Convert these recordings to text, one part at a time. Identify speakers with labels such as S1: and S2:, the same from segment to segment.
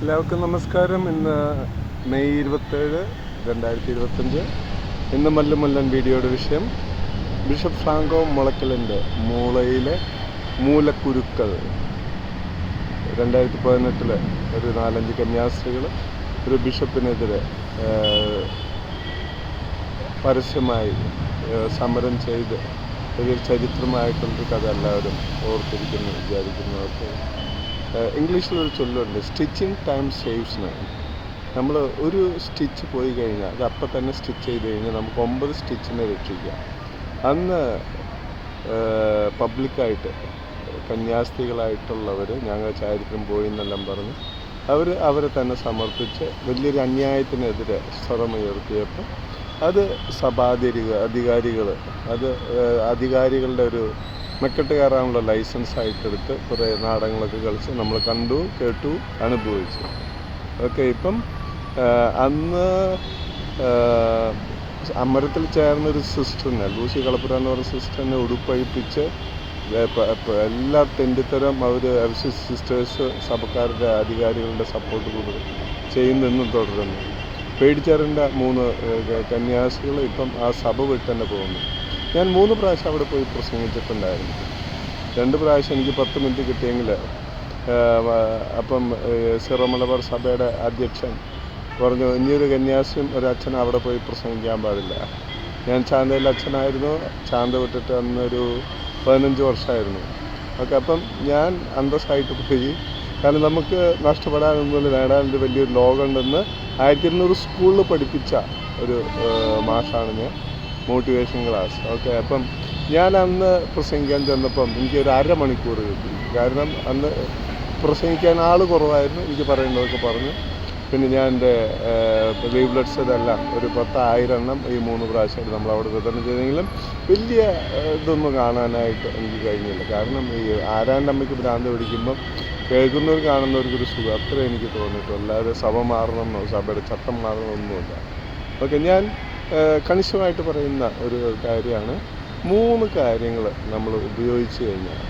S1: എല്ലാവർക്കും നമസ്കാരം. ഇന്ന് മെയ് ഇരുപത്തേഴ് രണ്ടായിരത്തി ഇരുപത്തഞ്ച് ഇന്ന് മല്ലുമല്ലൻ വീഡിയോയുടെ വിഷയം ബിഷപ്പ് ഫ്രാങ്കോ മുളയ്ക്കലിന്റെ മൂളയിലെ മൂലക്കുരുക്കൾ. രണ്ടായിരത്തി പതിനെട്ടിലെ ഒരു നാലഞ്ച് കന്യാസ്ത്രീകൾ ഒരു ബിഷപ്പിനെതിരെ പരസ്യമായി സമരം ചെയ്ത് ഒരു ചരിത്രമായിട്ടുള്ളൊരു കഥ എല്ലാവരും ഓർത്തിരിക്കുന്നു വിചാരിക്കുന്നവർക്ക് ഏഹ്, ഇംഗ്ലീഷിലൊരു ചൊല്ലുണ്ട് സ്റ്റിച്ചിങ് ടൈം സേവ്സ് നമ്മൾ ഒരു സ്റ്റിച്ച് പോയി കഴിഞ്ഞാൽ അത് അപ്പം തന്നെ സ്റ്റിച്ച് ചെയ്ത് കഴിഞ്ഞാൽ നമുക്ക് ഒമ്പത് സ്റ്റിച്ചിനെ രക്ഷിക്കാം. അന്ന് പബ്ലിക്കായിട്ട് കന്യാസ്ത്രീകളായിട്ടുള്ളവർ ഞങ്ങൾ ചാരിത്രം പോയി എന്നെല്ലാം പറഞ്ഞ് അവർ അവരെ തന്നെ സമർപ്പിച്ച് വലിയൊരു അന്യായത്തിനെതിരെ സ്വരമുയർത്തിയപ്പോൾ അത് സഭാധിക അധികാരികൾ അത് അധികാരികളുടെ ഒരു മെക്കെട്ട് കയറാനുള്ള ലൈസൻസ് ആയിട്ടെടുത്ത് കുറേ നാടകങ്ങളൊക്കെ കളിച്ച് നമ്മൾ കണ്ടു കേട്ടു അനുഭവിച്ചു. ഓക്കെ ഇപ്പം അന്ന് അമരത്തിൽ ചേർന്നൊരു സിസ്റ്ററിനെ ലൂസി കളപ്പുര എന്ന് പറഞ്ഞ സിസ്റ്ററിനെ ഉടുപ്പഴിപ്പിച്ച് എല്ലാ തെണ്ടിത്തരം അവർ സിസ്റ്റേഴ്സ് സഭക്കാരുടെ അധികാരികളുടെ സപ്പോർട്ട് കൂടുതൽ ചെയ്യുന്നെന്നും തുടരുന്നു. പേടിച്ചറിന്റെ മൂന്ന് കന്യാസികൾ ഇപ്പം ആ സഭ വിട്ട് തന്നെ പോകുന്നു. ഞാൻ മൂന്ന് പ്രാവശ്യം അവിടെ പോയി പ്രസംഗിച്ചിട്ടുണ്ടായിരുന്നു. രണ്ട് പ്രാവശ്യം എനിക്ക് പത്ത് മിനിറ്റ് കിട്ടിയെങ്കിൽ അപ്പം സിറോ മലബാർ സഭയുടെ അധ്യക്ഷൻ പറഞ്ഞു ഇനിയൊരു കന്യാസിയും ഒരു അച്ഛൻ അവിടെ പോയി പ്രസംഗിക്കാൻ പാടില്ല. ഞാൻ ചാന്തയിൽ അച്ഛനായിരുന്നു. ചാന്ത വിട്ടിട്ട് അന്നൊരു പതിനഞ്ച് വർഷമായിരുന്നു. ഓക്കെ അപ്പം ഞാൻ അന്തസ്സായിട്ട് പോയി. കാരണം നമുക്ക് നഷ്ടപ്പെടാനൊന്നുമില്ല നേടാനൊരു വലിയൊരു ലോകമുണ്ടെന്ന് ആയിരത്തി ഇരുന്നൂറ് സ്കൂളിൽ പഠിപ്പിച്ച ഒരു മാഷാണ് ഞാൻ. മോട്ടിവേഷൻ ക്ലാസ് ഓക്കെ അപ്പം ഞാൻ അന്ന് പ്രസംഗിക്കാൻ ചെന്നപ്പം എനിക്ക് ഒരു അരമണിക്കൂർ കിട്ടി. കാരണം അന്ന് പ്രസംഗിക്കാൻ ആൾ കുറവായിരുന്നു എനിക്ക് പറയേണ്ടതൊക്കെ പറഞ്ഞു. പിന്നെ ഞാൻ എന്റെ ലീവ്ലെറ്റ്സ് ഇതെല്ലാം ഒരു പത്തായിരം എണ്ണം ഈ മൂന്ന് പ്രാവശ്യമായിട്ട് നമ്മൾ അവിടെ വിതരണം ചെയ്തെങ്കിലും വലിയ ഇതൊന്നും കാണാനായിട്ട് എനിക്ക് കഴിഞ്ഞില്ല. കാരണം ഈ ആരാന്റെ അമ്മയ്ക്ക് ഭ്രാന്ത് പിടിക്കുമ്പം കേൾക്കുന്നവർ കാണുന്നവർക്കൊരു സുഖം. അത്ര എനിക്ക് തോന്നിയിട്ടുള്ളൂ. അല്ലാതെ സഭ മാറണമെന്നോ സഭയുടെ ചട്ടം മാറണമെന്നോ ഒന്നുമില്ല ഓക്കെ ഞാൻ കണിശമായിട്ട് പറയുന്ന ഒരു കാര്യമാണ്. മൂന്ന് കാര്യങ്ങൾ നമ്മൾ ഉപയോഗിച്ച് കഴിഞ്ഞാൽ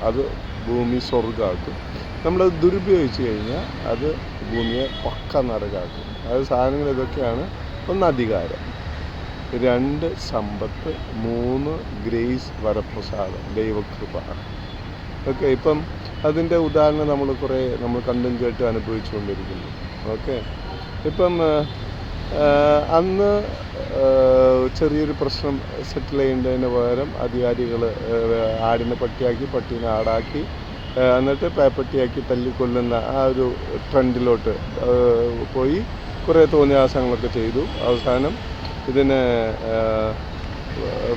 S1: അത് ഭൂമി സ്വർഗമാക്കും നമ്മൾ ദുരുപയോഗിച്ച് കഴിഞ്ഞാൽ അത് ഭൂമിയെ പക്ക നരകാക്കും. അത് സാധനങ്ങൾ ഇതൊക്കെയാണ്. ഒന്ന് അധികാരം. രണ്ട് സമ്പത്ത്. മൂന്ന് ഗ്രേസ് വരപ്രസാദം. ദൈവകൃപ. ഓക്കെ ഇപ്പം അതിന്റെ ഉദാഹരണം നമ്മൾ കുറേ നമ്മൾ കണ്ടും കേട്ടും അനുഭവിച്ചുകൊണ്ടിരിക്കുന്നു. ഓക്കെ ഇപ്പം അന്ന് ചെറിയൊരു പ്രശ്നം സെറ്റിൽ ചെയ്യേണ്ടതിന് പകരം അധികാരികൾ ആടിനെ പട്ടിയാക്കി പട്ടീനെ ആടാക്കി എന്നിട്ട് പേപ്പട്ടിയാക്കി തല്ലിക്കൊല്ലുന്ന ആ ഒരു ട്രെൻഡിലോട്ട് പോയി. കുറേ തോന്നിയാസങ്ങളൊക്കെ ചെയ്തു. അവസാനം ഇതിനെ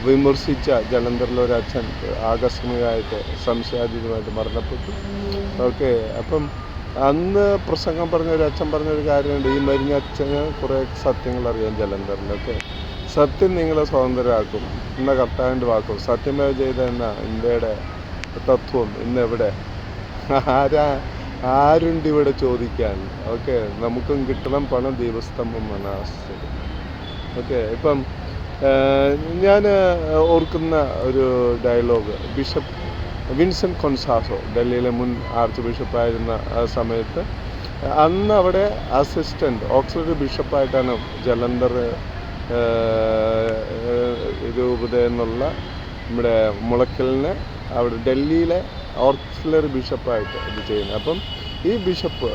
S1: വിമർശിച്ച ജലന്ധറിലെ അച്ഛൻ ആകസ്മികമായിട്ട് സംശയാതീതമായിട്ട് മരണപ്പെട്ടു. ഓക്കെ അപ്പം അന്ന് പ്രസംഗം പറഞ്ഞ ഒരു അച്ഛൻ പറഞ്ഞൊരു കാര്യമുണ്ട്. ഈ മരിഞ്ഞ അച്ഛന് കുറേ സത്യങ്ങൾ അറിയാം ജലന്ധറിലൊക്കെ സത്യം നിങ്ങളെ സ്വതന്ത്രരാക്കും. എന്ന കർത്താവിന്റെ വാക്കും. സത്യമേവ ചെയ്ത എന്ന ഇന്ത്യയുടെ തത്വം ഇന്നെവിടെ ആരാ? ആരുണ്ട് ഇവിടെ ചോദിക്കാൻ? ഓക്കെ? നമുക്കും കിട്ടണം പണം. ദീപസ്തംഭം മനാസ്തി ഓക്കെ? ഇപ്പം ഞാൻ ഓർക്കുന്ന ഒരു ഡയലോഗ്. ബിഷപ്പ് വിൻസെന്റ് കൊൻസാസോ ഡൽഹിയിലെ മുൻ ആർച്ച് ബിഷപ്പായിരുന്ന സമയത്ത് അന്ന് അവിടെ അസിസ്റ്റന്റ് ഓക്സ്ഫോർഡ് ബിഷപ്പായിട്ടാണ് ജലന്ധർ രൂപത എന്നുള്ള നമ്മുടെ മുളക്കലിനെ അവിടെ ഡൽഹിയിലെ ഓക്സിലറി ബിഷപ്പായിട്ട് ഇത് ചെയ്യുന്നത്. അപ്പം ഈ ബിഷപ്പ്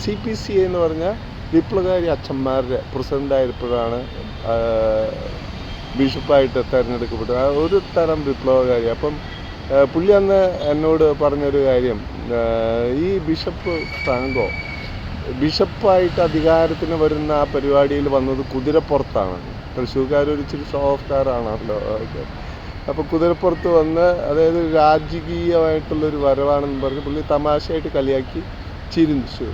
S1: സി പി സി എന്ന് പറഞ്ഞാൽ വിപ്ലവകാരി അച്ഛന്മാരുടെ പ്രസിഡന്റായപ്പോഴാണ് ബിഷപ്പായിട്ട് തിരഞ്ഞെടുക്കപ്പെട്ടത്. ഒരു തരം വിപ്ലവകാരി. അപ്പം പുള്ളി അന്ന് എന്നോട് പറഞ്ഞൊരു കാര്യം. ഈ ബിഷപ്പ് ഫ്രാങ്കോ ബിഷപ്പായിട്ട് അധികാരത്തിന് വരുന്ന ആ പരിപാടിയിൽ വന്നത് കുതിരപ്പുറത്താണ്. തൃശ്ശൂർക്കാർ ഒരു ഇച്ചിരി ഷോ ഓക്കെ അപ്പോൾ കുതിരപ്പുറത്ത് വന്ന് അതായത് രാജകീയമായിട്ടുള്ളൊരു വരവാണെന്ന് പറഞ്ഞ് പുള്ളി തമാശയായിട്ട് കളിയാക്കി ചിരിച്ചു.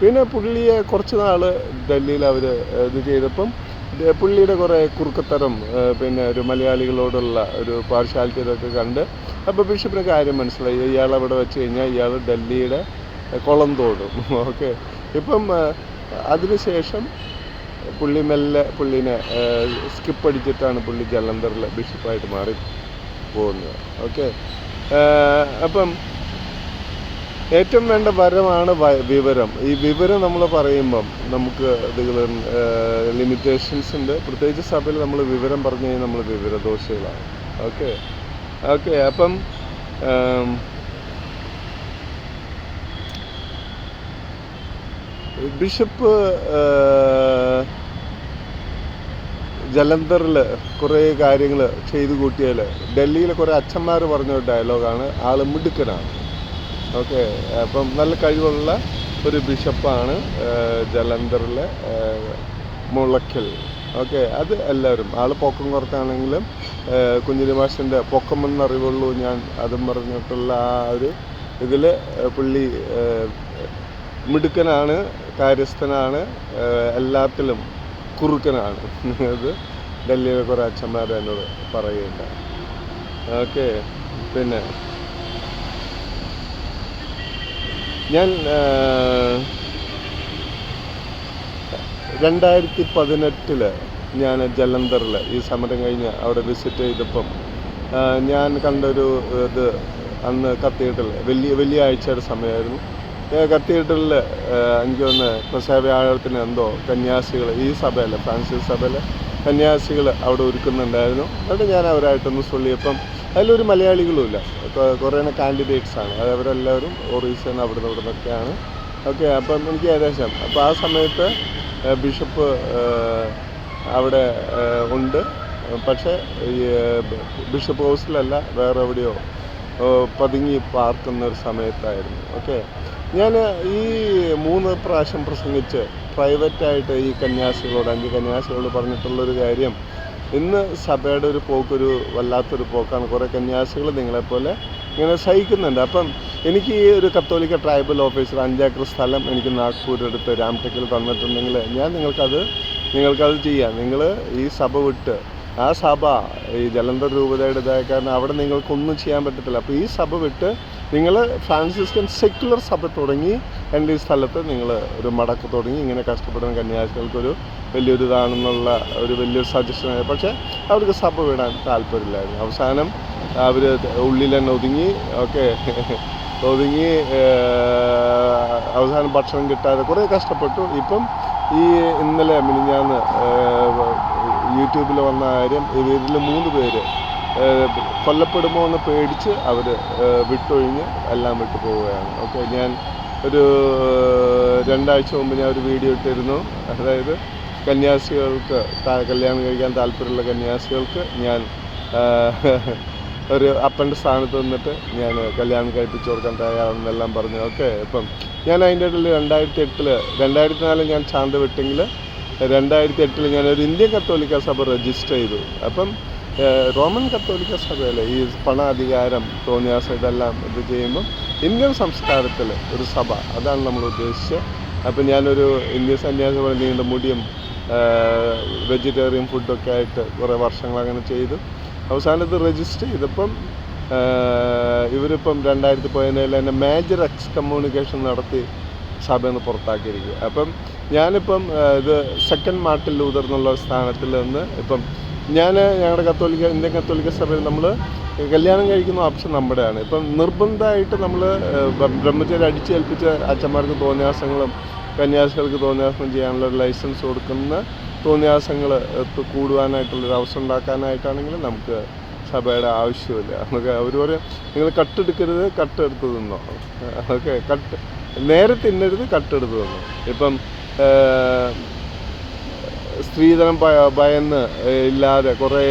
S1: പിന്നെ പുള്ളിയെ കുറച്ച് നാൾ ഡൽഹിയിൽ അവർ ഇത് ചെയ്തപ്പം പുള്ളിയുടെ കുറേ കുറുക്കത്തരം പിന്നെ ഒരു മലയാളികളോടുള്ള ഒരു പാർഷ്യാലിറ്റി ഇതൊക്കെ കണ്ട് അപ്പോൾ ബിഷപ്പിന് കാര്യം മനസ്സിലായി. ഇയാൾ അവിടെ വെച്ച് കഴിഞ്ഞാൽ ഇയാൾ ഡൽഹിയുടെ കുളം തോടും. ഓക്കെ. ഇപ്പം അതിനുശേഷം പുള്ളി മെല്ലെ പുള്ളിനെ സ്കിപ്പ് അടിച്ചിട്ടാണ് പുള്ളി ജലന്ധറിൽ ബിഷപ്പായിട്ട് മാറി പോകുന്നത്. ഓക്കെ. അപ്പം ഏറ്റവും വേണ്ട വരമാണ് വിവരം. ഈ വിവരം നമ്മൾ പറയുമ്പം നമുക്ക് ലിമിറ്റേഷൻസ് ഉണ്ട്. പ്രത്യേകിച്ച് സഭയിൽ നമ്മൾ വിവരം പറഞ്ഞു കഴിഞ്ഞാൽ നമ്മൾ വിവരദോഷികളാണ്. ഓക്കെ? ഓക്കെ അപ്പം ബിഷപ്പ് ജലന്ധറിൽ കുറേ കാര്യങ്ങൾ ചെയ്തു കൂട്ടിയാൽ ഡൽഹിയിൽ കുറേ അച്ഛന്മാർ പറഞ്ഞ ഒരു ഡയലോഗാണ് ആൾ മിടുക്കനാണ്. ഓക്കെ അപ്പം നല്ല കഴിവുള്ള ഒരു ബിഷപ്പാണ് ജലന്ധറിലെ മുളയ്ക്കൽ. ഓക്കെ അത് എല്ലാവരും. ആൾ പൊക്കം കുറക്കാണെങ്കിലും കുഞ്ഞിരി മാഷിന്റെ പൊക്കമെന്ന് ഞാൻ അതും പറഞ്ഞിട്ടുള്ള ആ ഒരു ഇതിൽ പുള്ളി മിടുക്കനാണ് കാര്യസ്ഥനാണ് എല്ലാത്തിലും കുറുക്കനാണ്. അത് ഡൽഹിയിലെ കുറേ അച്ഛന്മാർ എന്നോട് പറയുകയുണ്ടായി. ഓക്കെ പിന്നെ ഞാൻ രണ്ടായിരത്തി പതിനെട്ടിൽ ഞാൻ ജലന്ധറിൽ ഈ സമരം കഴിഞ്ഞ് അവിടെ വിസിറ്റ് ചെയ്തപ്പം ഞാൻ കണ്ടൊരു ഇത് അന്ന് കത്തീഡ്രൽ വലിയ വലിയ ആഴ്ചയുടെ സമയമായിരുന്നു കത്തീഡ്രലിൽ എനിക്ക് തോന്നുന്നു പ്രസവ്യാഴത്തിന് എന്തോ കന്യാസികൾ ഈ സഭയിൽ ഫ്രാൻസിസ് സഭയിൽ കന്യാസികൾ അവിടെ ഒരുക്കുന്നുണ്ടായിരുന്നു. എന്നിട്ട് ഞാൻ അവരായിട്ടൊന്ന് ചൊല്ലിയപ്പം അതിലൊരു മലയാളികളുമില്ല കുറേ കാൻഡിഡേറ്റ്സ് ആണ്. അത് അവരെല്ലാവരും ഒറീസന്ന് അവിടെ നിന്ന് ഇവിടെ നിന്നൊക്കെയാണ് ഓക്കെ അപ്പം എനിക്ക് ഏകദേശം അപ്പോൾ ആ സമയത്ത് ബിഷപ്പ് അവിടെ ഉണ്ട്. പക്ഷേ ഈ ബിഷപ്പ് ഹൗസിലല്ല വേറെ എവിടെയോ പതുങ്ങി പാർക്കുന്ന ഒരു സമയത്തായിരുന്നു. ഓക്കെ ഞാൻ ഈ മൂന്ന് പ്രാവശ്യം പ്രസംഗിച്ച് പ്രൈവറ്റായിട്ട് ഈ കന്യാസികളോട് അഞ്ച് കന്യാസികളോട് പറഞ്ഞിട്ടുള്ളൊരു കാര്യം ഇന്ന് സഭയുടെ ഒരു പോക്കൊരു വല്ലാത്തൊരു പോക്കാണ്. കുറേ കന്യാസികൾ നിങ്ങളെപ്പോലെ ഇങ്ങനെ സഹിക്കുന്നുണ്ട്. അപ്പം എനിക്ക് ഈ ഒരു കത്തോലിക്ക ട്രൈബൽ ഓഫീസർ അഞ്ചേക്കർ സ്ഥലം എനിക്ക് നാഗ്പൂർ അടുത്ത് രാംടെക്കിൽ തന്നിട്ടുണ്ടെങ്കിൽ ഞാൻ നിങ്ങൾക്കത് നിങ്ങൾക്കത് ചെയ്യാം. നിങ്ങൾ ഈ സഭ വിട്ട് ആ സഭ ഈ ജലന്ധർ രൂപതയുടെ ഇതായ കാരണം അവിടെ നിങ്ങൾക്കൊന്നും ചെയ്യാൻ പറ്റത്തില്ല. അപ്പോൾ ഈ സഭ വിട്ട് നിങ്ങൾ ഫ്രാൻസിസ്കൻ സെക്യുലർ സഭ തുടങ്ങി എന്റെ ഈ സ്ഥലത്ത് നിങ്ങൾ ഒരു മടക്ക് തുടങ്ങി. ഇങ്ങനെ കഷ്ടപ്പെടുന്ന കന്യാസികൾക്കൊരു വലിയൊരു ഇതാണെന്നുള്ള ഒരു വലിയൊരു സജഷൻ പക്ഷേ അവർക്ക് സഭ വിടാൻ താല്പര്യമില്ലായിരുന്നു. അവസാനം അവർ ഉള്ളിൽ തന്നെ ഒതുങ്ങി ഓക്കെ ഒതുങ്ങി അവസാനം ഭക്ഷണം കിട്ടാതെ കുറേ കഷ്ടപ്പെട്ടു. ഇപ്പം ഈ ഇന്നലെ മിനിഞ്ഞാന്ന് യൂട്യൂബിൽ വന്ന കാര്യം ഇതിൽ മൂന്ന് പേര് കൊല്ലപ്പെടുമോ എന്ന് പേടിച്ച് അവർ വിട്ടൊഴിഞ്ഞ് എല്ലാം വിട്ടു പോവുകയാണ്. ഓക്കെ ഞാൻ ഒരു രണ്ടാഴ്ച മുമ്പ് ഞാൻ ഒരു വീഡിയോ ഇട്ടിരുന്നു. അതായത് കന്യാസികൾക്ക് കല്യാണം കഴിക്കാൻ താല്പര്യമുള്ള കന്യാസികൾക്ക് ഞാൻ ഒരു അപ്പന്റെ സ്ഥാനത്ത് നിന്നിട്ട് ഞാൻ കല്യാണം കഴിപ്പിച്ചു കൊടുക്കാൻ തയ്യാറാണെന്നെല്ലാം പറഞ്ഞു. ഓക്കെ ഇപ്പം ഞാൻ അതിന്റെ ഇടയിൽ രണ്ടായിരത്തി എട്ടിൽ രണ്ടായിരത്തി നാലിൽ ഞാൻ ചാന്ത വിട്ടെങ്കിൽ രണ്ടായിരത്തി എട്ടിൽ ഞാൻ ഒരു ഇന്ത്യൻ കത്തോലിക്ക സഭ രജിസ്റ്റർ ചെയ്തു. അപ്പം റോമൻ കത്തോലിക്ക സഭയിലെ ഈ പണ അധികാരം തോന്നിയാസം ഇതെല്ലാം ഇത് ചെയ്യുമ്പം ഇന്ത്യൻ സംസ്കാരത്തിൽ ഒരു സഭ. അതാണ് നമ്മൾ ഉദ്ദേശിച്ചത്. അപ്പം ഞാനൊരു ഇന്ത്യൻ സന്യാസി പോലെ നീണ്ട മുടിയും വെജിറ്റേറിയൻ ഫുഡൊക്കെ ആയിട്ട് കുറേ വർഷങ്ങൾ അങ്ങനെ ചെയ്തു. അവസാനത്ത് രജിസ്റ്റർ ചെയ്തപ്പം ഇവരിപ്പം രണ്ടായിരത്തി പതിനേഴിൽ തന്നെ മേജർ എക്സ് കമ്മ്യൂണിക്കേഷൻ നടത്തി സഭയിൽ നിന്ന് പുറത്താക്കിയിരിക്കുക. അപ്പം ഞാനിപ്പം ഇത് സെക്കൻഡ് മാർട്ടിൻ ലൂതർ എന്നുള്ള സ്ഥാനത്തിൽ നിന്ന് ഇപ്പം ഞാൻ ഞങ്ങളുടെ കത്തോലിക്ക ഇന്ത്യൻ കത്തോലിക്ക സഭയിൽ നമ്മൾ കല്യാണം കഴിക്കുന്ന ഓപ്ഷൻ നമ്മുടെയാണ്. ഇപ്പം നിർബന്ധമായിട്ട് നമ്മൾ ബ്രഹ്മചര്യ അടിച്ചേൽപ്പിച്ച അച്ഛന്മാർക്ക് തോന്നിയാസങ്ങളും കന്യാസികൾക്ക് തോന്നിയാസം ചെയ്യാനുള്ള ഒരു ലൈസൻസ് കൊടുക്കുന്ന തോന്നിയാസങ്ങൾ കൂടുവാനായിട്ടുള്ളൊരു അവസരം ഉണ്ടാക്കാനായിട്ടാണെങ്കിലും നമുക്ക് സഭയുടെ ആവശ്യമില്ല. നമുക്ക് അവർ പറയും നിങ്ങൾ കട്ടെടുക്കരുത് കട്ടെടുത്ത് തിന്നോ ഓക്കെ കട്ട്. നേരെ തിന്നരുത് കട്ടെടുത്ത് തന്നു ഇപ്പം സ്ത്രീധനം ഭയ- ഭയന്ന് ഇല്ലാതെ കുറേ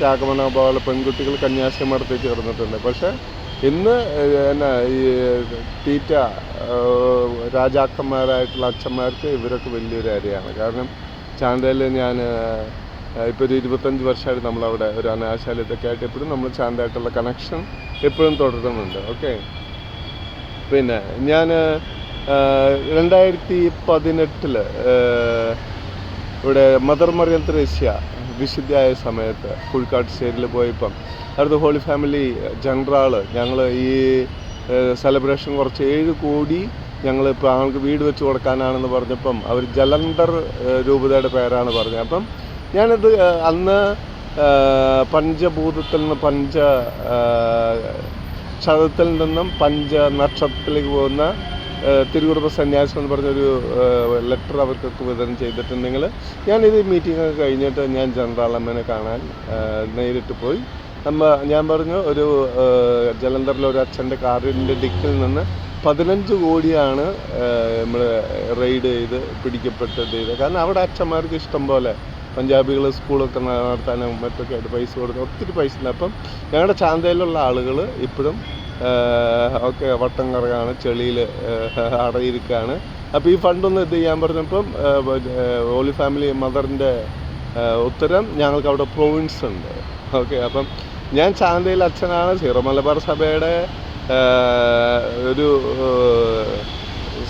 S1: ത്യാഗമന പോലെ പെൺകുട്ടികൾ കന്യാസിമഠത്തിൽ ചേർന്നിട്ടുണ്ട്. പക്ഷേ ഇന്ന് എന്നാ ഈ തീറ്റ രാജാക്കന്മാരായിട്ടുള്ള അച്ഛന്മാർക്ക് ഇവരൊക്കെ വലിയൊരു അരയാണ്. കാരണം ചാന്തയിൽ ഞാൻ ഇപ്പോൾ ഒരു ഇരുപത്തഞ്ച് വർഷമായിട്ട് നമ്മളവിടെ ഒരു അനാശാലയത്തൊക്കെ ആയിട്ട് എപ്പോഴും നമ്മൾ ചാന്തയായിട്ടുള്ള കണക്ഷൻ എപ്പോഴും തുടരുന്നുണ്ട്. ഓക്കെ പിന്നെ ഞാൻ രണ്ടായിരത്തി പതിനെട്ടിൽ ഇവിടെ മദർ മറിയം ത്രേസ്യ വിശുദ്ധിയായ സമയത്ത് കുഴിക്കാട്ടുശ്ശേരിയിൽ പോയപ്പം അടുത്ത ഹോളി ഫാമിലി ജനറാൾ ഞങ്ങൾ ഈ സെലിബ്രേഷൻ കുറച്ച് ഏഴ് കോടി ഞങ്ങൾ ഇപ്പോൾ ആൾക്ക് വീട് വെച്ച് കൊടുക്കാനാണെന്ന് പറഞ്ഞപ്പം അവർ ജലന്ധർ രൂപതയുടെ പേരാണ് പറഞ്ഞത്. അപ്പം ഞാനത് അന്ന് പഞ്ചഭൂതത്തിൽ നിന്ന് പഞ്ച ക്ഷതത്തിൽ നിന്നും പഞ്ച നക്ഷത്രത്തിലേക്ക് പോകുന്ന തിരുകുടുംബ സന്യാസം എന്ന് പറഞ്ഞൊരു ലെറ്റർ അവർക്കൊക്കെ വിതരണം ചെയ്തിട്ടുണ്ടെങ്കിൽ ഞാനിത് മീറ്റിംഗ് ഒക്കെ കഴിഞ്ഞിട്ട് ഞാൻ ജനറൽ അമ്മനെ കാണാൻ നേരിട്ട് പോയി. നമ്മ ഞാൻ പറഞ്ഞു ഒരു ജലന്ധറിലെ ഒരു അച്ഛന്റെ കാറിന്റെ ഡിക്കിൽ നിന്ന് പതിനഞ്ച് കോടിയാണ് നമ്മൾ റെയ്ഡ് ചെയ്ത് പിടിക്കപ്പെട്ടത് ചെയ്തത്. കാരണം അവിടെ അച്ഛന്മാർക്ക് ഇഷ്ടം പോലെ പഞ്ചാബികൾ സ്കൂളൊക്കെ നടത്താനും മറ്റൊക്കെ ആയിട്ട് പൈസ കൊടുക്കും ഒത്തിരി പൈസ ഉണ്ട്. അപ്പം ഞങ്ങളുടെ ചാന്തയിലുള്ള ആളുകൾ ഇപ്പോഴും ഒക്കെ വട്ടം കറങ്ങാണ് ചെളിയിൽ അടയിരിക്കുകയാണ് അപ്പോൾ ഈ ഫണ്ടൊന്ന് ഇത് ചെയ്യാൻ പറഞ്ഞപ്പം ഹോളി ഫാമിലി മദറിന്റെ ഉത്തരം ഞങ്ങൾക്ക് അവിടെ പ്രൊവിൻസ് ഉണ്ട്. ഓക്കെ അപ്പം ഞാൻ ചാന്തയിൽ അച്ഛനാണ്. സീറോ മലബാർ സഭയുടെ ഒരു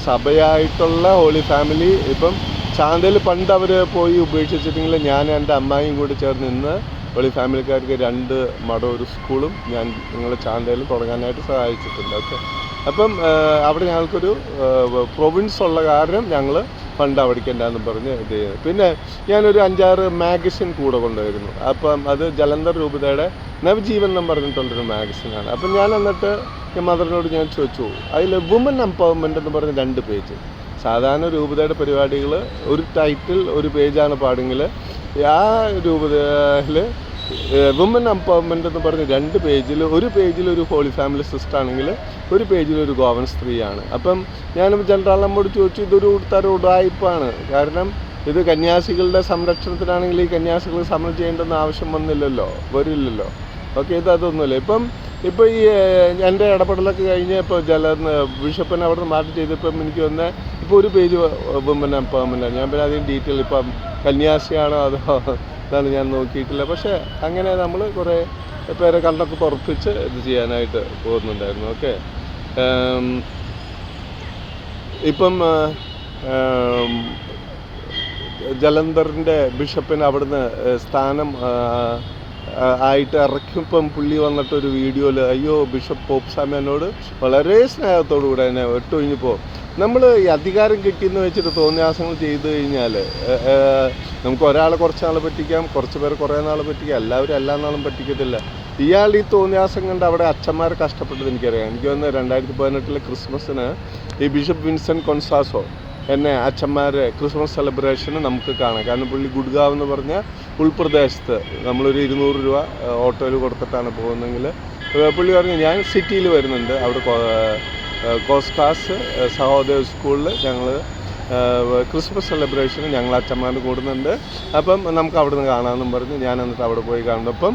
S1: സഭയായിട്ടുള്ള ഹോളി ഫാമിലി. ഇപ്പം ചാന്തയിൽ പണ്ട് അവർ പോയി ഉപേക്ഷിച്ചിട്ടെങ്കിൽ ഞാൻ എന്റെ അമ്മായിയും കൂടി ചേർന്ന് ഇന്ന് വെളി ഫാമിലിക്കാർക്ക് രണ്ട് മഠം ഒരു സ്കൂളും ഞാൻ നിങ്ങൾ ചാന്തയിൽ തുടങ്ങാനായിട്ട് സഹായിച്ചിട്ടുണ്ട്. ഓക്കെ. അപ്പം അവിടെ ഞങ്ങൾക്കൊരു പ്രൊവിൻസ് ഉള്ള കാരണം ഞങ്ങൾ ഫണ്ട് അവിടേക്കണ്ടെന്ന് പറഞ്ഞ് ഇത് ചെയ്തു. പിന്നെ ഞാനൊരു അഞ്ചാറ് മാഗസിൻ കൂടെ കൊണ്ടുവരുന്നു. അപ്പം അത് ജലന്ധർ രൂപതയുടെ നവജീവൻ എന്ന് പറഞ്ഞിട്ടുള്ളൊരു മാഗസിനാണ് അപ്പം ഞാൻ എന്നിട്ട് മദറിനോട് ഞാൻ ചോദിച്ചു അതിൽ വുമൻ എംപവർമെന്റ് എന്ന് പറഞ്ഞ രണ്ട് പേജ് സാധാരണ രൂപതയുടെ പരിപാടികൾ ഒരു ടൈറ്റിൽ ഒരു പേജാണ് പാടുങ്കിൽ ആ രൂപതയിൽ വുമൻ എംപവർമെന്റ് എന്ന് പറഞ്ഞ് രണ്ട് പേജിൽ ഒരു പേജിൽ ഒരു ഹോളി ഫാമിലി സിസ്റ്റർ ആണെങ്കിൽ ഒരു പേജിൽ ഒരു ഗോവൻ സ്ത്രീയാണ്. അപ്പം ഞാൻ ജനറൽ നമ്മോട് ചോദിച്ചു ഇതൊരു തരം ഉടായ്പാണ് കാരണം ഇത് കന്യാസികളുടെ സംരക്ഷണത്തിനാണെങ്കിൽ ഈ കന്യാസികൾ സമരം ചെയ്യേണ്ടെന്ന് ആവശ്യം വന്നില്ലല്ലോ വരില്ലല്ലോ. ഓക്കെ ഇത് അതൊന്നുമില്ല. ഇപ്പം ഇപ്പോൾ ഈ എന്റെ ഇടപെടലൊക്കെ കഴിഞ്ഞ് ഇപ്പോൾ ജല ബിഷപ്പിനെ അവിടെ നിന്ന് മാറ്റി ചെയ്തപ്പം എനിക്ക് വന്ന ഇപ്പോൾ ഒരു പേജ് പിന്നെ പിന്നെ ഞാൻ പിന്നെ അതിന് ഡീറ്റെയിൽ ഇപ്പം കന്യാസിയാണോ അതോ ഇതാണ് ഞാൻ നോക്കിയിട്ടില്ല. പക്ഷേ അങ്ങനെ നമ്മൾ കുറേ പേരെ കണ്ടൊക്കെ തുറപ്പിച്ച് ഇത് ചെയ്യാനായിട്ട് പോകുന്നുണ്ടായിരുന്നു. ഓക്കെ. ഇപ്പം ജലന്ധറിന്റെ ബിഷപ്പിന് അവിടുന്ന് സ്ഥാനം ആയിട്ട് ഇറക്കിയപ്പം പുള്ളി വന്നിട്ടൊരു വീഡിയോയിൽ അയ്യോ ബിഷപ്പ് പോപ്പ് എന്നോട് വളരെ സ്നേഹത്തോടു കൂടെ എന്നെ ഒട്ടൊഴിഞ്ഞപ്പോൾ നമ്മൾ ഈ അധികാരം കിട്ടിയെന്ന് വെച്ചിട്ട് തോന്നിയാസങ്ങൾ ചെയ്തു കഴിഞ്ഞാൽ നമുക്ക് ഒരാളെ കുറച്ച് നാൾ പറ്റിക്കാം കുറച്ച് പേർ കുറേ നാൾ പറ്റിക്കാം എല്ലാവരും എല്ലാ നാളും പറ്റിക്കത്തില്ല. ഇയാൾ ഈ തോന്നിയാസം കണ്ട് അവിടെ അച്ഛന്മാർ കഷ്ടപ്പെട്ടത് എനിക്കറിയാം. എനിക്ക് വന്ന് രണ്ടായിരത്തി പതിനെട്ടിലെ ക്രിസ്മസിന് ഈ ബിഷപ്പ് വിൻസെന്റ് കൊൺസാസോ എന്നെ അച്ഛന്മാർ ക്രിസ്മസ് സെലിബ്രേഷന് നമുക്ക് കാണാം. കാരണം പുള്ളി ഗുഡ്ഗാവ് എന്ന് പറഞ്ഞ ഉൾപ്രദേശത്ത് നമ്മളൊരു ഇരുന്നൂറ് രൂപ ഓട്ടോയിൽ കൊടുത്തിട്ടാണ് പോകുന്നതെങ്കിൽ പുള്ളി പറഞ്ഞു ഞാൻ സിറ്റിയിൽ വരുന്നുണ്ട് അവിടെ കോസ്കാസ് സഹോദയ സ്കൂളിൽ ഞങ്ങൾ ക്രിസ്മസ് സെലിബ്രേഷന് ഞങ്ങൾ അച്ഛന്മാർ കൂടുന്നുണ്ട്. അപ്പം നമുക്ക് അവിടെ നിന്ന് കാണാമെന്നും പറഞ്ഞ് ഞാൻ എന്നിട്ട് അവിടെ പോയി കാണുന്നപ്പം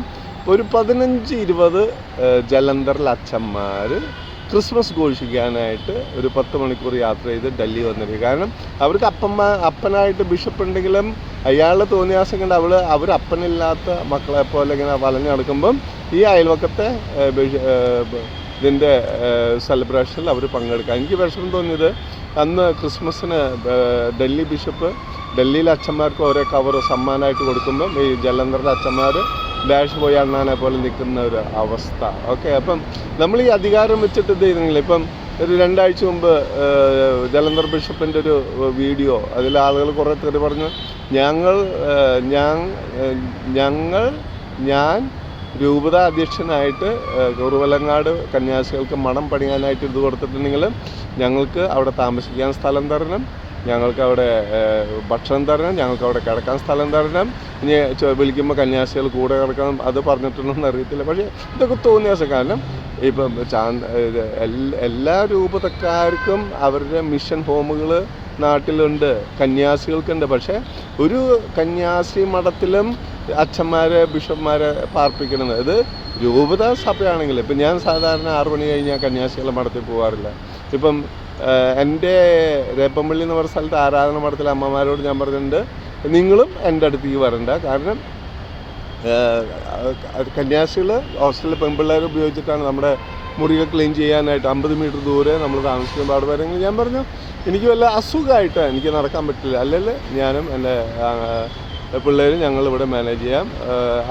S1: ഒരു പതിനഞ്ച് ഇരുപത് ജലന്ധറിൽ അച്ഛന്മാർ ക്രിസ്മസ് ഘോഷിക്കാനായിട്ട് ഒരു പത്ത് മണിക്കൂർ യാത്ര ചെയ്ത് ഡൽഹി വന്നിരിക്കും. കാരണം അവർക്ക് അപ്പമ്മ അപ്പനായിട്ട് ബിഷപ്പ് ഉണ്ടെങ്കിലും അയാളുടെ തോന്നിയാസം കണ്ട് അവൾ അവർ അപ്പനില്ലാത്ത മക്കളെ പോലെ ഇങ്ങനെ വലഞ്ഞു നടക്കുമ്പം ഈ അയൽവക്കത്തെ ഇതിന്റെ സെലിബ്രേഷനിൽ അവർ പങ്കെടുക്കുക എനിക്ക് വിഷമം തോന്നിയത് അന്ന് ക്രിസ്മസിന് ഡൽഹി ബിഷപ്പ് ഡൽഹിയിലെ അച്ഛന്മാർക്ക് ഓരോ കവർ സമ്മാനമായിട്ട് കൊടുക്കുമ്പം ഈ ജലന്ധറിലെ അച്ഛന്മാർ ഡാഷ് പോയി അണ്ണാനെ പോലെ നിൽക്കുന്ന ഒരു അവസ്ഥ. ഓക്കെ അപ്പം നമ്മൾ ഈ അധികാരം വെച്ചിട്ട് ഇത് ചെയ്യുന്നില്ല ഇപ്പം ഒരു രണ്ടാഴ്ച മുമ്പ് ജലന്ധർ ബിഷപ്പിന്റെ ഒരു വീഡിയോ അതിൽ ആളുകൾ കുറേ തെറി പറഞ്ഞു ഞങ്ങൾ ഞാൻ ഞങ്ങൾ ഞാൻ രൂപത അധ്യക്ഷനായിട്ട് കുറുവലങ്ങാട് കന്യാസികൾക്ക് മണം പണിയാനായിട്ട് ഇത് കൊടുത്തിട്ടുണ്ടെങ്കിൽ ഞങ്ങൾക്ക് അവിടെ താമസിക്കാൻ സ്ഥലം തരണം. ഞങ്ങൾക്ക് അവിടെ ഭക്ഷണം തരണം. ഞങ്ങൾക്ക് അവിടെ കിടക്കാൻ സ്ഥലം തരണം. ഇനി വിളിക്കുമ്പോൾ കന്യാസികൾ കൂടെ കിടക്കണം. അത് പറഞ്ഞിട്ടുണ്ടെന്ന് അറിയത്തില്ല. പക്ഷേ ഇതൊക്കെ തോന്നിയ ദിവസം കാരണം ഇപ്പം ചാന്ത എല്ലാ രൂപതക്കാർക്കും അവരുടെ മിഷൻ ഹോമുകൾ നാട്ടിലുണ്ട് കന്യാസികൾക്കുണ്ട്. പക്ഷേ ഒരു കന്യാസി മഠത്തിലും അച്ഛന്മാരെ ബിഷപ്പ്മാരെ പാർപ്പിക്കണം ഇത് രൂപത സഭയാണെങ്കിൽ ഇപ്പം ഞാൻ സാധാരണ ആറു മണി കഴിഞ്ഞാൽ കന്യാസികളെ മഠത്തിൽ പോകാറില്ല ഇപ്പം എന്റെ രേപ്പമ്പള്ളി എന്ന് പറഞ്ഞ സ്ഥലത്ത് ആരാധന മഠത്തിലെ അമ്മമാരോട് ഞാൻ പറഞ്ഞിട്ടുണ്ട് നിങ്ങളും എന്റെ അടുത്തേക്ക് വരണ്ട. കാരണം കന്യാസികൾ ഹോസ്റ്റലിൽ പെൺപിള്ളേർ ഉപയോഗിച്ചിട്ടാണ് നമ്മുടെ മുറികൾ ക്ലീൻ ചെയ്യാനായിട്ട് അമ്പത് മീറ്റർ ദൂരെ നമ്മൾ താമസിക്കുന്ന പാടുപേരെങ്കിൽ ഞാൻ പറഞ്ഞു എനിക്ക് വല്ല അസുഖമായിട്ട്? എനിക്ക് നടക്കാൻ പറ്റില്ല. അല്ലെങ്കിൽ ഞാനും എന്റെ പിള്ളേരും ഞങ്ങൾ ഇവിടെ മാനേജ് ചെയ്യാം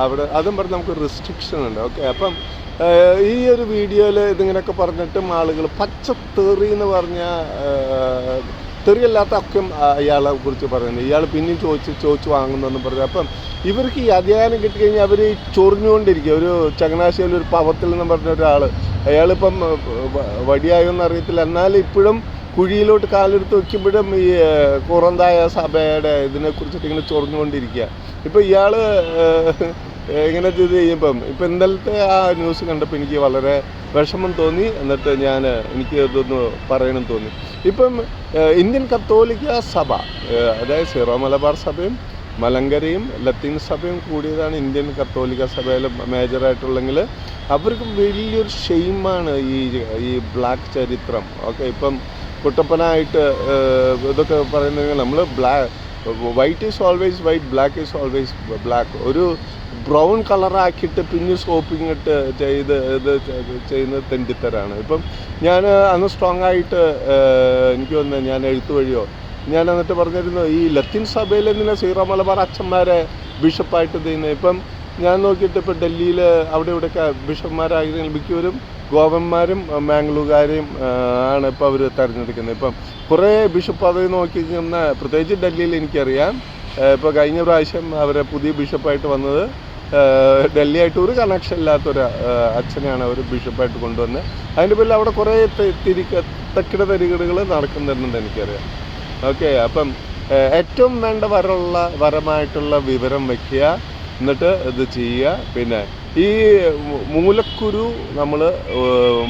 S1: അവിടെ അതും പറഞ്ഞ് നമുക്ക് റിസ്ട്രിക്ഷൻ ഉണ്ട്. ഓക്കെ അപ്പം ഈ ഒരു വീഡിയോയിൽ ഇതിങ്ങനെയൊക്കെ പറഞ്ഞിട്ടും ആളുകൾ പച്ച തെറി എന്ന് പറഞ്ഞ തെറിയല്ലാത്ത അക്കം അയാളെ കുറിച്ച് പറയുന്നത്. ഇയാൾ പിന്നെയും ചോദിച്ച് ചോദിച്ച് വാങ്ങുന്നെന്ന് പറഞ്ഞു. അപ്പം ഇവർക്ക് ഈ അധികാരം കിട്ടിക്കഴിഞ്ഞാൽ അവർ ചൊറിഞ്ഞുകൊണ്ടിരിക്കുക ഒരു ചങ്ങനാശ്ശേരി ഒരു പവത്തിൽ എന്ന് പറഞ്ഞ ഒരാൾ അയാളിപ്പം വടിയായോന്ന് അറിയത്തില്ല. എന്നാലും ഇപ്പോഴും കുഴിയിലോട്ട് കാലെടുത്ത് വയ്ക്കുമ്പോഴും ഈ കുറന്തായ സഭയുടെ ഇതിനെക്കുറിച്ചിട്ട് ഇങ്ങനെ ചൊറിഞ്ഞുകൊണ്ടിരിക്കുക. ഇപ്പം ഇയാൾ ഇങ്ങനെ ഇത് ചെയ്യുമ്പം ഇപ്പം ഇന്നലത്തെ ആ ന്യൂസ് കണ്ടപ്പോൾ എനിക്ക് വളരെ വിഷമം തോന്നി. എന്നിട്ട് ഞാൻ എനിക്ക് ഇതൊന്ന് പറയണം തോന്നി. ഇപ്പം ഇന്ത്യൻ കത്തോലിക്ക സഭ അതായത് സീറോ മലബാർ സഭയും മലങ്കരയും ലത്തീൻ സഭയും കൂടിയതാണ് ഇന്ത്യൻ കത്തോലിക്ക സഭയിൽ മേജറായിട്ടുള്ളെങ്കിൽ അവർക്ക് വലിയൊരു ഷെയിമാണ് ഈ ഈ ബ്ലാക്ക് ചരിത്രം. ഓക്കെ ഇപ്പം കുട്ടപ്പനായിട്ട് ഇതൊക്കെ പറയുന്നെങ്കിൽ നമ്മൾ black white is always white black is always black. ഒരു ബ്രൗൺ കളറാക്കിയിട്ട് പിന്നെ സോപ്പിംഗ് ഇട്ട് ചെയ്ത് ഇത് ചെയ്യുന്നത് തെണ്ടിത്തരാണ്. ഇപ്പം ഞാൻ അന്ന് സ്ട്രോങ് ആയിട്ട് എനിക്ക് വന്ന് ഞാൻ എഴുത്തു വഴിയോ ഞാൻ എന്നിട്ട് പറഞ്ഞിരുന്നു ഈ ലത്തീൻ സഭയിൽ എന്തിനാ സീറോ മലബാർ അച്ഛന്മാരെ ബിഷപ്പായിട്ട് ചെയ്യുന്നത്? ഇപ്പം ഞാൻ നോക്കിയിട്ട് ഇപ്പോൾ ഡൽഹിയിൽ അവിടെ ഇവിടെയൊക്കെ ബിഷപ്പ്മാരായിരുന്നെങ്കിൽ മിക്കവരും ഗോവന്മാരും മാംഗ്ലൂരുകാരെയും ആണ് ഇപ്പോൾ അവർ തിരഞ്ഞെടുക്കുന്നത്. ഇപ്പം കുറേ ബിഷപ്പ് പദവി നോക്കി നിന്ന പ്രത്യേകിച്ച് ഡൽഹിയിൽ എനിക്കറിയാം ഇപ്പോൾ കഴിഞ്ഞ പ്രാവശ്യം അവരെ പുതിയ ബിഷപ്പായിട്ട് വന്നത് ഡൽഹിയായിട്ട് ഒരു കണക്ഷൻ ഇല്ലാത്തൊരു അച്ഛനെയാണ് അവർ ബിഷപ്പായിട്ട് കൊണ്ടുവന്നത് അതിന്റെ പേരിൽ അവിടെ കുറേ തിരിക്ക തക്കിട തരികടുകൾ നടക്കുന്നുണ്ടെന്ന് എനിക്കറിയാം. ഓക്കെ അപ്പം ഏറ്റവും വേണ്ട വരമുള്ള വരമായിട്ടുള്ള വിവരം വയ്ക്കുക എന്നിട്ട് ഇത് ചെയ്യുക. പിന്നെ ഈ മൂലക്കുരു നമ്മൾ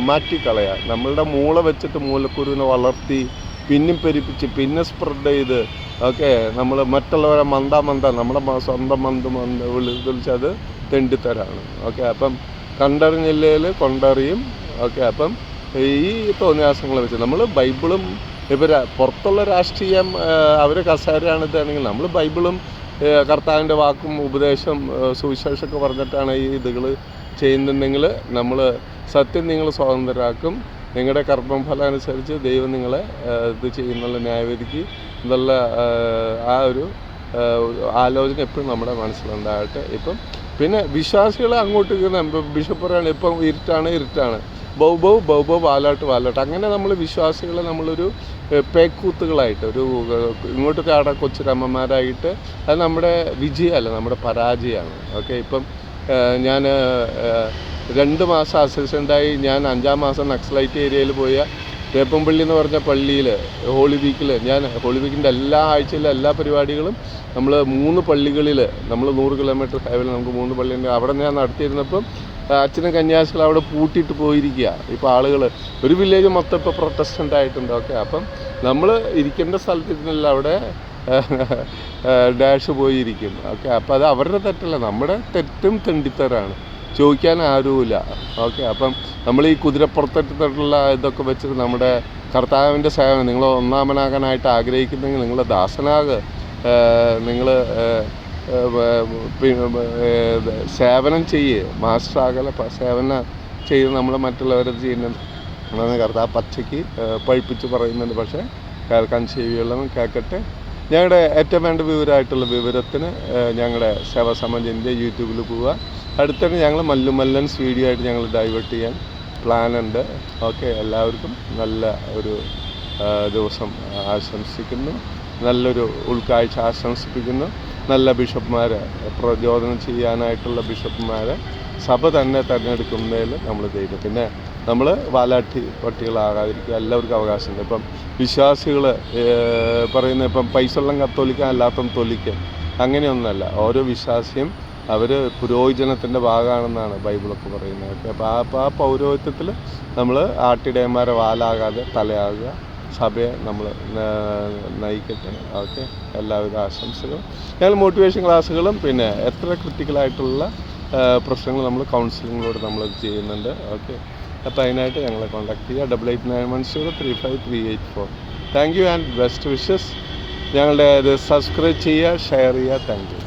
S1: മാറ്റിക്കളയുക. നമ്മളുടെ മൂള വെച്ചിട്ട് മൂലക്കുരുവിനെ വളർത്തി പിന്നും പെരിപ്പിച്ച് പിന്നെ സ്പ്രെഡ് ചെയ്ത് ഓക്കെ നമ്മൾ മറ്റുള്ളവരെ മന്ദ മന്ദ നമ്മുടെ സ്വന്തം മന്ദ വിളി- വിളിച്ചത് തെണ്ടിത്തരാണ്. ഓക്കെ അപ്പം കണ്ടറിഞ്ഞില്ലേൽ കൊണ്ടറിയും. ഓക്കെ അപ്പം ഈ തോന്നിയാസങ്ങൾ വെച്ച് നമ്മൾ ബൈബിളും ഇവർ പുറത്തുള്ള രാഷ്ട്രീയം അവർ കസേരയാണ് നമ്മൾ ബൈബിളും കർത്താവിന്റെ വാക്കും ഉപദേശം സുവിശേഷമൊക്കെ പറഞ്ഞിട്ടാണ് ഈ ഇതുകൾ ചെയ്യുന്നുണ്ടെങ്കിൽ നമ്മൾ സത്യം നിങ്ങൾ സ്വതന്ത്രരാക്കും. നിങ്ങളുടെ കർമ്മഫലം അനുസരിച്ച് ദൈവം നിങ്ങളെ ഇത് ചെയ്യുന്നുള്ള ന്യായവിധിക്ക് എന്നുള്ള ആ ഒരു ആലോചന എപ്പോഴും നമ്മുടെ മനസ്സിലുണ്ടാകട്ടെ. ഇപ്പം പിന്നെ വിശ്വാസികൾ അങ്ങോട്ട് ബിഷപ്പ് പറയാണ് ഇപ്പം ഇരുട്ടാണ് ഇരുട്ടാണ്. ബൗ ബൗ ബൗ ബൗ വാലാട്ട് വാലാട്ട്. അങ്ങനെ നമ്മൾ വിശ്വാസികളെ നമ്മളൊരു പേക്കൂത്തുകളായിട്ട് ഒരു ഇങ്ങോട്ട് ചാട കൊച്ചുരമ്മമാരായിട്ട് അത് നമ്മുടെ വിജയമല്ല നമ്മുടെ പരാജയമാണ്. ഓക്കെ ഇപ്പം ഞാൻ രണ്ട് മാസം അസിസ്റ്റന്റായി ഞാൻ അഞ്ചാം മാസം നക്സലൈറ്റ് ഏരിയയിൽ പോയ വേപ്പംപള്ളി എന്ന് പറഞ്ഞ പള്ളിയിൽ ഹോളി വീക്കിൽ ഞാൻ ഹോളി വീക്കിന്റെ എല്ലാ ആഴ്ചയിലെ എല്ലാ പരിപാടികളും നമ്മൾ മൂന്ന് പള്ളികളിൽ നമ്മൾ നൂറ് കിലോമീറ്റർ ഹൈവേയിൽ നമുക്ക് മൂന്ന് പള്ളിയുണ്ട്. അവിടെ ഞാൻ നടത്തിയിരുന്നപ്പം അച്ഛനും കന്യാസികൾ അവിടെ പൂട്ടിയിട്ട് പോയിരിക്കുക ഇപ്പോൾ ആളുകൾ ഒരു വില്ലേജ് മൊത്തം ഇപ്പോൾ പ്രൊട്ടസ്റ്റന്റ് ആയിട്ടുണ്ട്. ഓക്കെ അപ്പം നമ്മൾ ഇരിക്കേണ്ട സ്ഥലത്ത് അവിടെ ഡാഷ് പോയിരിക്കും ഓക്കെ അപ്പോൾ അത് അവരുടെ തെറ്റല്ല. നമ്മുടെ തെറ്റും തെണ്ടിത്തരാണ്. ചോദിക്കാൻ ആരുമില്ല. ഓക്കെ അപ്പം നമ്മൾ ഈ കുതിരപ്പുറത്തിട്ടുള്ള ഇതൊക്കെ വെച്ചിട്ട് നമ്മുടെ കർത്താവിന്റെ സേവനം നിങ്ങൾ ഒന്നാമനാകാനായിട്ട് ആഗ്രഹിക്കുന്നെങ്കിൽ നിങ്ങൾ ദാസനാക്. നിങ്ങൾ സേവനം ചെയ്യ്. പ- സേവനം ചെയ്ത് നമ്മൾ മറ്റുള്ളവരെ ചെയ്യുന്നുണ്ട് അതാണ് കർത്താവ് പച്ചയ്ക്ക് പഴിപ്പിച്ച് പറയുന്നുണ്ട്. പക്ഷേ കേൾക്കാൻ ചെവിയുള്ളവൻ കേൾക്കട്ടെ. ഞങ്ങളുടെ ഏറ്റവും വേണ്ട വിവരമായിട്ടുള്ള വിവരത്തിന് ഞങ്ങളുടെ സേവാ സേവാസമഞ്ചിന്റെ യൂട്യൂബിൽ പോവുക. അടുത്തിടെ ഞങ്ങൾ മല്ലു മല്ലൻസ് വീഡിയോ ആയിട്ട് ഞങ്ങൾ ഡൈവേർട്ട് ചെയ്യാൻ പ്ലാൻ ഉണ്ട്. ഓക്കെ എല്ലാവർക്കും നല്ല ഒരു ദിവസം ആശംസിക്കുന്നു. നല്ലൊരു ഉൾക്കാഴ്ച ആശംസിപ്പിക്കുന്നു. നല്ല ബിഷപ്പ്മാരെ പ്രചോദനം ചെയ്യാനായിട്ടുള്ള ബിഷപ്പ്മാരെ സഭ തന്നെ തിരഞ്ഞെടുക്കുന്നതിൽ നമ്മൾ ചെയ്തു പിന്നെ നമ്മൾ വാലാട്ടി പട്ടികളാകാതിരിക്കുക എല്ലാവർക്കും അവകാശമുണ്ട്. ഇപ്പം വിശ്വാസികൾ പറയുന്ന ഇപ്പം പൈസ ഉള്ളം കത്തോലിക്കാൻ അല്ലാത്തം തൊലിക്കാൻ അങ്ങനെയൊന്നുമല്ല. ഓരോ വിശ്വാസിയും അവർ പുരോഹിജനത്തിന്റെ ഭാഗമാണെന്നാണ് ബൈബിളൊക്കെ പറയുന്നത്. അപ്പോൾ ആ ആ പൗരോഹിത്യത്തിൽ നമ്മൾ ആട്ടിടയന്മാരെ വാലാകാതെ തലയാകുക സഭയെ നമ്മൾ നയിക്കട്ടെ. ഓക്കെ എല്ലാവിധ ആശംസകളും. ഞങ്ങൾ മോട്ടിവേഷൻ ക്ലാസ്സുകളും പിന്നെ എത്ര ക്രിട്ടിക്കലായിട്ടുള്ള പ്രശ്നങ്ങൾ നമ്മൾ കൗൺസിലിങ്ങിലൂടെ നമ്മൾ ചെയ്യുന്നുണ്ട്. ഓക്കെ അപ്പോൾ അതിനായിട്ട് ഞങ്ങളെ കോൺടാക്ട് ചെയ്യുക. Double eight nine one zero three five three eight four thank you and best wishes ഞങ്ങളുടെ ഇത് സബ്സ്ക്രൈബ് ചെയ്യുക ഷെയർ ചെയ്യുക. Thank you